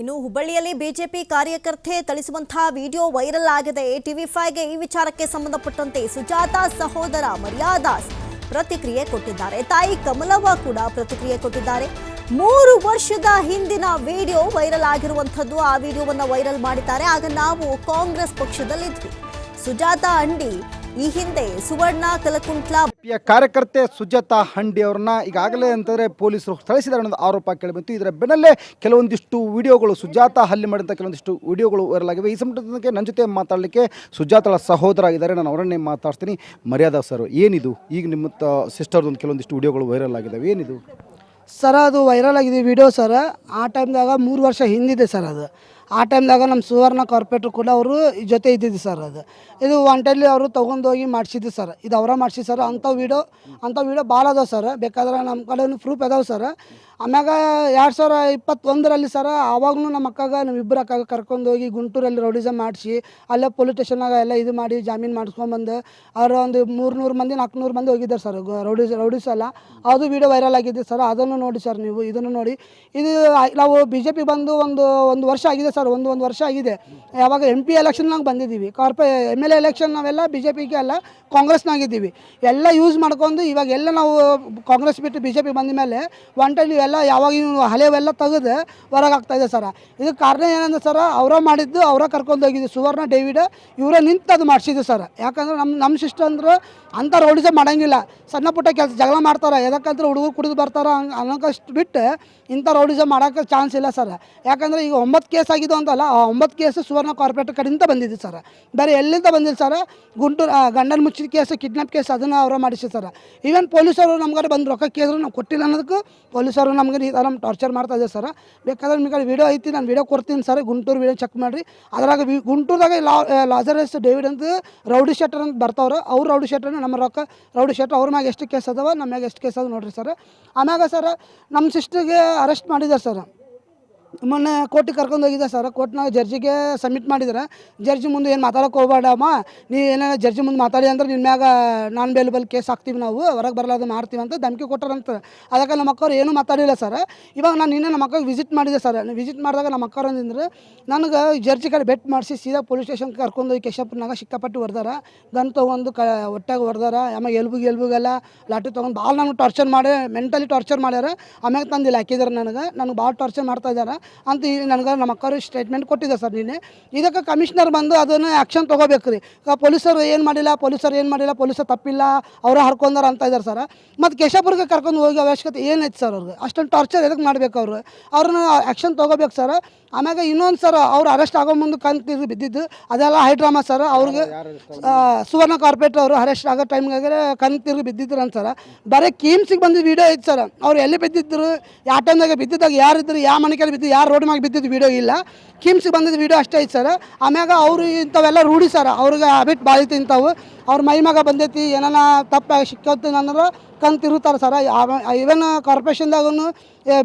ಇನ್ನು ಹುಬ್ಬಳ್ಳಿಯಲ್ಲಿ ಬಿಜೆಪಿ ಕಾರ್ಯಕರ್ತೆ ಥಳಿಸುವಂತಹ ವಿಡಿಯೋ ವೈರಲ್ ಆಗಿದೆ. ಟಿವಿ ಫೈವ್ಗೆ ಈ ವಿಚಾರಕ್ಕೆ ಸಂಬಂಧಪಟ್ಟಂತೆ ಸುಜಾತಾ ಸಹೋದರ ಮರ್ಯಾದಾಸ್ ಪ್ರತಿಕ್ರಿಯೆ ಕೊಟ್ಟಿದ್ದಾರೆ. ತಾಯಿ ಕಮಲವ್ವ ಕೂಡ ಪ್ರತಿಕ್ರಿಯೆ ಕೊಟ್ಟಿದ್ದಾರೆ. ಮೂರು ವರ್ಷದ ಹಿಂದಿನ ವಿಡಿಯೋ ವೈರಲ್ ಆಗಿರುವಂಥದ್ದು ಆ ವಿಡಿಯೋವನ್ನು ವೈರಲ್ ಮಾಡಿದ್ದಾರೆ. ಆಗ ನಾವು ಕಾಂಗ್ರೆಸ್ ಪಕ್ಷದಲ್ಲಿದ್ವಿ. ಸುಜಾತಾ ಅಂಡಿ ಈ ಹಿಂದೆ ಸುವರ್ಣ ಕಲಕುಂಟ್ಲ ಬಿಜೆಪಿಯ ಕಾರ್ಯಕರ್ತೆ ಸುಜಾತಾ ಹಂಡಿ ಅವ್ರನ್ನ ಈಗಾಗಲೇ ಅಂತಂದರೆ ಪೊಲೀಸರು ಸ್ಥಳಿಸಿದ್ದಾರೆ ಅನ್ನೋದು ಆರೋಪ ಕೇಳಿಬಂತು ಇದರ ಬೆನ್ನಲ್ಲೇ ಕೆಲವೊಂದಿಷ್ಟು ವಿಡಿಯೋಗಳು ಸುಜಾತಾ ಹಲ್ಲೆ ಮಾಡಿದಂಥ ಕೆಲವೊಂದಿಷ್ಟು ವಿಡಿಯೋಗಳು ವೈರಲ್ ಆಗಿವೆ. ಈ ಸಂಬಂಧಕ್ಕೆ ನನ್ನ ಜೊತೆ ಮಾತಾಡಲಿಕ್ಕೆ ಸುಜಾತಳ ಸಹೋದರ ಇದ್ದಾರೆ. ನಾನು ಅವರನ್ನೇ ಮಾತಾಡ್ತೀನಿ. ಮರ್ಯಾದಾ ಸರ್ ಏನಿದು? ಈಗ ನಿಮ್ಮ ಸಿಸ್ಟರ್ದೊಂದು ಕೆಲವೊಂದಿಷ್ಟು ವಿಡಿಯೋಗಳು ವೈರಲ್ ಆಗಿದ್ದಾವೆ ಏನಿದು? ಸರ್ ಅದು ವೈರಲ್ ಆಗಿದೆ ವಿಡಿಯೋ ಸರ್. ಆ ಟೈಮ್ದಾಗ ಮೂರು ವರ್ಷ ಹಿಂದಿದೆ ಸರ್ ಅದು. ಆ ಟೈಮ್ದಾಗ ನಮ್ಮ ಸುವರ್ಣ ಕಾರ್ಪೊರೇಟರ್ ಕೂಡ ಅವರು ಜೊತೆ ಇದ್ದಿದ್ದು ಸರ್ ಅದು. ಇದು ಒಂಟಲ್ಲಿ ಅವರು ತೊಗೊಂಡೋಗಿ ಮಾಡಿಸಿದ್ದು ಸರ್. ಇದು ಅವರ ಮಾಡಿಸಿ ಸರ್. ಅಂಥ ವೀಡಿಯೋ ಅಂಥ ವೀಡಿಯೋ ಭಾಳ ಅದಾವೆ ಸರ್. ಬೇಕಾದ್ರೆ ನಮ್ಮ ಕಡೆ ಪ್ರೂಫ್ ಅದಾವೆ ಸರ್. ಆಮ್ಯಾಗ ಎರಡು ಸಾವಿರ ಇಪ್ಪತ್ತೊಂದರಲ್ಲಿ ಸರ್ ಆವಾಗಲೂ ನಮ್ಮ ಅಕ್ಕಾಗ, ನಮ್ಮ ಇಬ್ಬರು ಅಕ್ಕಾಗ ಕರ್ಕೊಂಡು ಹೋಗಿ ಗುಂಟೂರಲ್ಲಿ ರೌಡಿಸಮ್ ಮಾಡಿಸಿ, ಅಲ್ಲೇ ಪೊಲೀಸ್ ಸ್ಟೇಷನಾಗ ಎಲ್ಲ ಇದು ಮಾಡಿ ಜಾಮೀನು ಮಾಡಿಸ್ಕೊಂಬಂದು ಅವರು ಒಂದು ಮೂರ್ನೂರು ಮಂದಿ ನಾಲ್ಕುನೂರು ಮಂದಿ ಹೋಗಿದ್ದಾರೆ ಸರ್. ರೌಡಿಸ್ ರೌಡಿಸಲ್ಲ. ಅದು ವೀಡಿಯೋ ವೈರಲ್ ಆಗಿದೆ ಸರ್. ಅದನ್ನು ನೋಡಿ ಸರ್ ನೀವು. ಇದನ್ನು ನೋಡಿ. ಇದು ನಾವು ಬಿ ಜೆ ಪಿ ಬಂದು ಒಂದು ಒಂದು ವರ್ಷ ಆಗಿದೆ ಸರ್, ಒಂದು ಒಂದು ವರ್ಷ ಆಗಿದೆ. ಯಾವಾಗ ಎಂ ಪಿ ಎಲೆಕ್ಷನ್ನಾಗ ಬಂದಿದ್ದೀವಿ. ಕಾರ್ಪೊ ಎಂ ಎಲ್ ಎ ಎಲೆಕ್ಷನ್ ನಾವೆಲ್ಲ ಬಿ ಜೆ ಪಿಗೆ ಅಲ್ಲ ಕಾಂಗ್ರೆಸ್ನಾಗಿದ್ದೀವಿ ಎಲ್ಲ ಯೂಸ್ ಮಾಡ್ಕೊಂಡು ಇವಾಗ ಎಲ್ಲ ನಾವು ಕಾಂಗ್ರೆಸ್ ಬಿಟ್ಟು ಬಿ ಜೆ ಪಿ ಬಂದ ಮೇಲೆ ಒನ್ ಟೈಮ್ ಇವೆಲ್ಲ ಯಾವಾಗ ಇವು ತೆಗೆದು ಹೊರಗಾಗ್ತಾ ಇದೆ ಸರ್. ಇದಕ್ಕೆ ಕಾರಣ ಏನಂದ್ರೆ ಸರ್, ಅವರ ಮಾಡಿದ್ದು ಅವರ ಕರ್ಕೊಂಡು ಹೋಗಿದ್ದು ಸುವರ್ಣ, ಡೇವಿಡ್ ಇವರೇ ನಿಂತು ಅದು ಮಾಡಿಸಿದ್ದು ಸರ್. ಯಾಕಂದ್ರೆ ನಮ್ಮ ನಮ್ಮ ಸಿಸ್ಟರ್ ಅಂದ್ರೆ ಅಂಥ ರೋಡಿಸೇ ಮಾಡಂಗಿಲ್ಲ. ಸಣ್ಣ ಪುಟ್ಟ ಕೆಲಸ ಜಗಳ ಮಾಡ್ತಾರೆ ಎದಕ್ಕಂದ್ರೆ ಹುಡುಗರು ಕುಡಿದು ಬರ್ತಾರೆ ಅನ್ನೋಕಷ್ಟು ಬಿಟ್ಟು ಇಂಥ ರೋಡಿಸೇ ಮಾಡೋಕ್ಕೆ ಚಾನ್ಸ್ ಇಲ್ಲ ಸರ್. ಯಾಕಂದ್ರೆ ಈಗ ಒಂಬತ್ತು ಕೇಸ್ ಆಗಿದ್ದು ಅಂತಲ್ಲ, ಆ ಒಂಬತ್ತು ಕೇಸು ಸುವರ್ಣ ಕಾರ್ಪೊರೇಟರ್ ಕಡೆಯಿಂದ ಬಂದಿದೆ ಸರ್. ಬೇರೆ ಎಲ್ಲಿಂದ ಬಂದಿಲ್ಲ ಸರ್? ಗುಂಟೂರು ಗಂಡನ ಮುಚ್ಚಿದ ಕೇಸು, ಕಿಡ್ನಾಪ್ ಕೇಸ್ ಅದನ್ನು ಅವರು ಮಾಡಿಸಿ ಸರ್. ಈವನ್ ಪೊಲೀಸರು ನಮ್ಗಾರ ಬಂದು ರೊಕ್ಕ ಕೇಳಿದ್ರು, ನಾವು ಕೊಟ್ಟಿಲ್ಲ ಅನ್ನೋದಕ್ಕೆ ಪೊಲೀಸರು ನಮ್ಗೆ ಈ ಥರ ಟಾರ್ಚರ್ ಮಾಡ್ತಾ ಇದ್ದಾರೆ ಸರ್. ಬೇಕಾದ್ರೆ ನಿಮಗೆ ವಿಡಿಯೋ ಐತಿ, ನಾನು ವೀಡಿಯೋ ಕೊಡ್ತೀನಿ ಸರ್, ಗುಂಟೂರು ವಿಡಿಯೋ ಚೆಕ್ ಮಾಡಿರಿ. ಅದ್ರಾಗ ವಿ- ಗುಂಟೂರ್ದಾಗ ಲಾಜರಸ್ ಡೇವಿಡ್ ಅಂತ ರೌಡಿ ಶೆಟ್ಟರ್ ಅಂತ ಬರ್ತಾವ್ರೆ, ಅವ್ರು ರೌಡಿ ಶೆಟ್ಟರ್ ನಮ್ಮ ರೊಕ್ಕ, ರೌಡಿ ಶೆಟ್ಟರ್ ಅವ್ರ ಮ್ಯಾಗ ಎಷ್ಟು ಕೇಸ್ ಅದಾವ, ನಮ್ಮ ಮ್ಯಾಗ ಎಷ್ಟು ಕೇಸ್ ಅದ ನೋಡಿರಿ ಸರ್. ಆಮ್ಯಾಗ ಸರ್, ನಮ್ಮ ಸಿಸ್ಟರ್ಗೆ ಅರೆಸ್ಟ್ ಮಾಡಿದ್ದಾರೆ ಸರ್. ಮೊನ್ನೆ ಕೋರ್ಟಿಗೆ ಕರ್ಕೊಂಡು ಹೋಗಿದ್ದೆ ಸರ್. ಕೋರ್ಟ್ನಾಗ ಜಡ್ಜಿಗೆ ಸಬ್ಮಿಟ್ ಮಾಡಿದ್ರೆ. ಜಡ್ಜಿ ಮುಂದೆ ಏನು ಮಾತಾಡೋಕೆ ಹೋಗ್ಬೇಡಮ್ಮ ನೀ ಏನೇನೋ ಜಡ್ಜಿ ಮುಂದೆ ಮಾತಾಡಿ ಅಂದ್ರೆ ನಿನ್ನ ಮ್ಯಾಗ ನಾನ್ ಬೇಲಬಲ್ ಕೇಸ್ ಹಾಕ್ತೀವಿ ನಾವು. ಹೊರಗೆ ಬರಲಾದ ಮಾಡ್ತೀವಿ ಅಂತ ಧಮಕಿ ಕೊಟ್ಟರಂತ ಅದಕ್ಕೆ ನಮ್ಮ ಅಕ್ಕವ್ರು ಏನೂ ಮಾತಾಡಿಲ್ಲ ಸರ್. ಇವಾಗ ನಾನು ನಿನ್ನೆ ನಮ್ಮ ಅಕ್ಕಗೆ ವಿಸಿಟ್ ಮಾಡಿದೆ ಸರ್. ವಿಸಿಟ್ ಮಾಡಿದಾಗ ನಮ್ಮ ಅಕ್ಕವ್ರು ಅಂದಿದ್ರೆ, ನನಗೆ ಜಡ್ಜಿ ಕಡೆ ಬೆಟ್ ಮಾಡಿಸಿ ಸೀದಾ ಪೊಲೀಸ್ ಸ್ಟೇಷನ್ಗೆ ಕರ್ಕೊಂಡು ಹೋಗಿ ಕೇಶಪ್ಪನಾಗ ಸಿಕ್ಕಾಪಟ್ಟು ಹೊಡೆದಾರ. ಗನ್ ತೊಗೊಂಡು ಕ ಒಟ್ಟಾಗಿ ಹೊಡೆದಾರ. ಆಮೇಲೆ ಎಲ್ಬಿಗೆ ಎಲ್ಬಿಗೆಲ್ಲ ಲಾಠಿ ತೊಗೊಂಡು ಭಾಳ ನನಗೆ ಟಾರ್ಚರ್ ಮಾಡಿ ಮೆಂಟಲಿ ಟಾರ್ಚರ್ ಮಾಡ್ಯಾರ. ಆಮೇಲೆ ತಂದಿಲ್ಲ, ಹಾಕಿದಾರೆ ನನಗೆ. ನನಗೆ ಭಾಳ ಟಾರ್ಚರ್ ಮಾಡ್ತಾ ಇದ್ದಾರೆ ಅಂತ ನನಗೆ ನಮ್ಮ ಅಕ್ಕವ್ರು ಸ್ಟೇಟ್ಮೆಂಟ್ ಕೊಟ್ಟಿದ್ದೆ ಸರ್ ನೀನೆ ಇದಕ್ಕೆ ಕಮಿಷನರ್ ಬಂದು ಅದನ್ನು ಆ್ಯಕ್ಷನ್ ತೊಗೋಬೇಕು ರೀ. ಈಗ ಪೊಲೀಸರು ಏನು ಮಾಡಿಲ್ಲ ಪೊಲೀಸರು ಏನು ಮಾಡಿಲ್ಲ ಪೊಲೀಸರು ತಪ್ಪಿಲ್ಲ ಅವರ ಹರ್ಕೊಂಡಾರ ಅಂತ ಇದ್ದಾರೆ ಸರ್. ಮತ್ತು ಕೇಶಪುರಕ್ಕೆ ಕರ್ಕೊಂಡು ಹೋಗಿ ಅವಶ್ಯಕತೆ ಏನೈತೆ ಸರ್ ಅವ್ರಿಗೆ? ಅಷ್ಟೊಂದು ಟಾರ್ಚರ್ ಎದಕ್ಕೆ ಮಾಡಬೇಕು ಅವರು? ಅವ್ರನ್ನ ಆ್ಯಕ್ಷನ್ ತೊಗೋಬೇಕು ಸರ್. ಆಮ್ಯಾಗ ಇನ್ನೊಂದು ಸರ್ ಅವ್ರು ಅರೆಸ್ಟ್ ಆಗೋ ಮುಂದೆ ಕಂತಿದ್ದು ಬಿದ್ದಿದ್ದು ಅದೆಲ್ಲ ಹೈ ಡ್ರಾಮಾ ಸರ್. ಅವ್ರಿಗೆ ಸುವರ್ಣ ಕಾರ್ಪೊರೇಟ್ ಅವರು ಅರೆಸ್ಟ್ ಆಗೋ ಟೈಮ್ಗಾಗೆ ಕಣ್ ತಿರುಗಿ ಬಿದ್ದಿದ್ರು ಅಂತ ಸರ್. ಬರೀ ಕೀಮ್ಸಿಗೆ ಬಂದಿದ್ದು ವಿಡಿಯೋ ಐತೆ ಸರ್. ಅವ್ರು ಎಲ್ಲಿ ಬಿದ್ದಿದ್ರು ಯಾವ ಟೈಮ್ದಾಗ ಬಿದ್ದಿದ್ದಾಗ ಯಾರಿದ್ರು ಯಾವ ಮನೆಗೆಲ್ಲ ಬಿದ್ದು ಯಾರು ರೋಡ್ ಮ್ಯಾಗ ಬಿದ್ದಿದ್ದು ವೀಡಿಯೋ ಇಲ್ಲ. ಕಿಮ್ಸ್ಗೆ ಬಂದಿದ್ದು ವೀಡಿಯೋ ಅಷ್ಟೇ ಐತೆ ಸರ್ ಆಮ್ಯಾಗ ಅವರು ಇಂಥವೆಲ್ಲ ರೂಢಿ ಸರ್ ಅವ್ರಿಗೆ ಹ್ಯಾಬಿಟ್ ಬಾಳಿತು ಇಂಥವು. ಅವ್ರ ಮೈ ಮ್ಯಾಗ ಬಂದೈತಿ, ಏನಾನ ತಪ್ಪಾಗಿ ಸಿಕ್ಕತ್ತು ಅಂದ್ರೆ ಕಂತಿರುತ್ತಾರೆ ತಿರುತ್ತಾರೆ ಸರ್. ಇವನ್ ಕಾರ್ಪೊರೇಷನ್ದಾಗೂ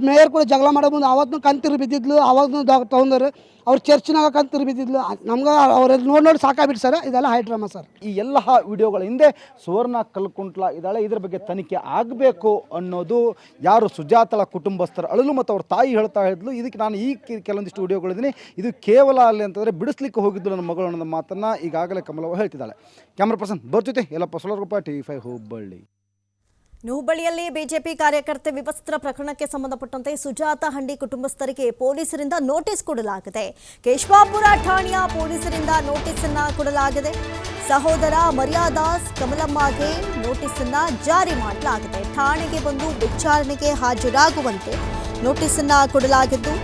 ಮೇಯರ್ ಕೂಡ ಜಗಳ ಮಾಡೋ ಮುಂದೆ ಅವತ್ತು ಕಣ್ ತಿರು ಬಿದ್ದಿದ್ಲು ಅವಾಗೂ ತೊಗೊಂಡರು ಅವ್ರು ಚರ್ಚ್ನಾಗ ಕಣ್ ತಿರು ಬಿದ್ದಿದ್ಲು. ನಮ್ಗೆ ಅವ್ರ ನೋಡಿ ನೋಡಿ ಸಾಕಾಗ್ಬಿಟ್ಟು ಸರ್, ಇದೆಲ್ಲ ಹೈ ಡ್ರಾಮಾ ಸರ್. ಈ ಎಲ್ಲ ವಿಡಿಯೋಗಳ ಹಿಂದೆ ಸುವರ್ಣ ಕಲ್ಕುಂಟ್ಲ ಇದ್ದಾಳೆ, ಇದ್ರ ಬಗ್ಗೆ ತನಿಖೆ ಆಗಬೇಕು ಅನ್ನೋದು ಯಾರು ಸುಜಾತಳ ಕುಟುಂಬಸ್ಥರ ಅಳಲು ಮತ್ತು ಅವ್ರ ತಾಯಿ ಹೇಳ್ತಾ ಇದ್ಲು. ಇದಕ್ಕೆ ನಾನು ಈ ಕೆಲವೊಂದಿಷ್ಟು ವಿಡಿಯೋಗಳಿದ್ದೀನಿ ಇದು ಕೇವಲ ಅಲ್ಲಿ ಅಂತಂದರೆ ಬಿಡಿಸ್ಲಿಕ್ಕೆ ಹೋಗಿದ್ದು ನನ್ನ ಮಗಳು ಅನ್ನೋದು ಮಾತನ್ನು ಈಗಾಗಲೇ ಕಮಲವ ಹೇಳ್ತಿದ್ದಾಳೆ. Camera person. ಬರ್ತೈತೆ ಎಲ್ಲಪ್ಪ ಸೊಲರೂಪ ಟಿ ಫೈವ್ ಹುಬ್ಬಳ್ಳಿ. ಹುಬ್ಬಳ್ಳಿಯಲ್ಲಿ ಬಿಜೆಪಿ ಕಾರ್ಯಕರ್ತೆ ವಿವಸ್ತ್ರ ಪ್ರಕರಣಕ್ಕೆ ಸಂಬಂಧಪಟ್ಟಂತೆ ಸುಜಾತ ಹಂಡಿ ಕುಟುಂಬಸ್ಥರಿಗೆ ಪೊಲೀಸರಿಂದ ನೋಟಿಸ್ ಕೊಡಲಾಗಿದೆ. ಕೇಶವಾಪುರ ಠಾಣೆಯ ಪೊಲೀಸರಿಂದ ನೋಟಿಸ್ ಅನ್ನ ಕೊಡಲಾಗಿದೆ. ಸಹೋದರ ಮರ್ಯಾದಾಸ್ ಕಮಲಮ್ಮಗೆ ನೋಟಿಸ್ ಅನ್ನ ಜಾರಿ ಮಾಡಲಾಗಿದೆ. ಠಾಣೆಗೆ ಬಂದು ವಿಚಾರಣೆಗೆ ಹಾಜರಾಗುವಂತೆ ನೋಟಿಸ್ ಅನ್ನ ಕೊಡಲಾಗಿದ್ದು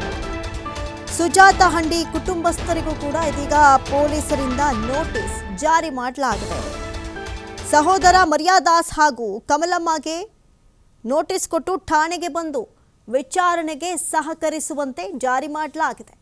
ಸುಜಾತ ಹಂಡಿ ಕುಟುಂಬಸ್ಥರಿಗೂ ಕೂಡ ಇದೀಗ ಪೊಲೀಸರಿಂದ ನೋಟಿಸ್ ಜಾರಿ ಮಾಡಲಾಗಿದೆ. ಸಹೋದರ ಮರ್ಯಾದಾಸ್ ಹಾಗೂ ಕಮಲಮ್ಮಗೆ ನೋಟಿಸ್ ಕೊಟ್ಟು ಠಾಣೆಗೆ ಬಂದು ವಿಚಾರಣೆಗೆ ಸಹಕರಿಸುವಂತೆ ಜಾರಿ ಮಾಡಲಾಗಿದೆ.